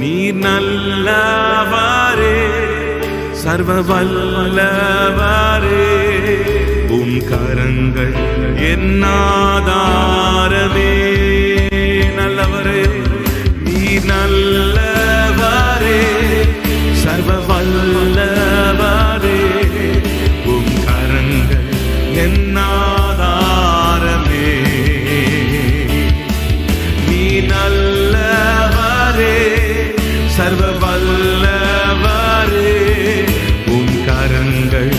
நீர் நல்லவாரே சர்வ வல்லவாரே உம் கரங்கள் என்னாதாரமே நல்லவரே நீர் நல்ல சர்வ வல்லவரே உம் கரங்கள்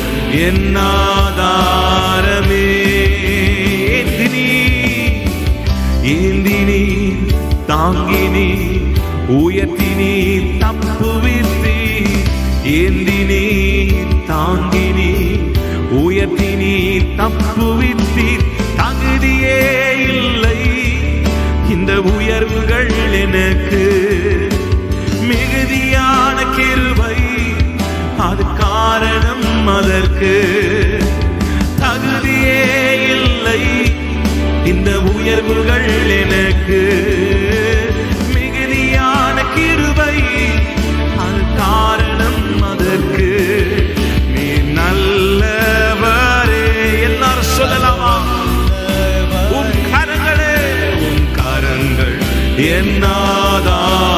என்னாதாரமே ஏந்தினி ஏந்தினி தாங்கினி உயர்த்தினி தப்புவித்தி ஏந்தினி தாங்கினி உயர்த்தினி தப்புவித்தி அது காரணம் அதற்கு. தகுதியே இல்லை. இந்த உயர்வுகள் எனக்கு. மிகுதியான கிருபை அது காரணம் அதற்கு. நீ நல்லவரே எல்லாரும் சொல்லலாமா? உன் கரங்களே உன் கரங்கள் என்னாதான்?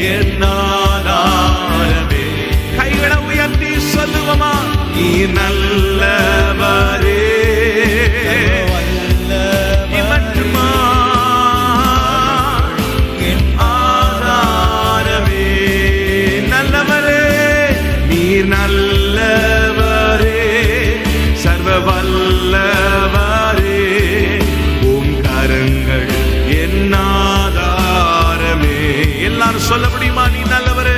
என்னாலே கைகளை உயர்த்தி சொல்லுவோமா? நீ நல்லவரே. நல்லவரே. நீ நல்ல எல்லாரும் சொல்ல முடியுமா? நீ நல்லவரே.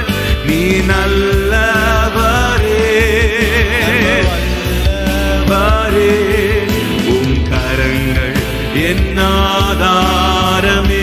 நீ நல்லவரே. வரே உன் கரங்கள் என்னாதாரமே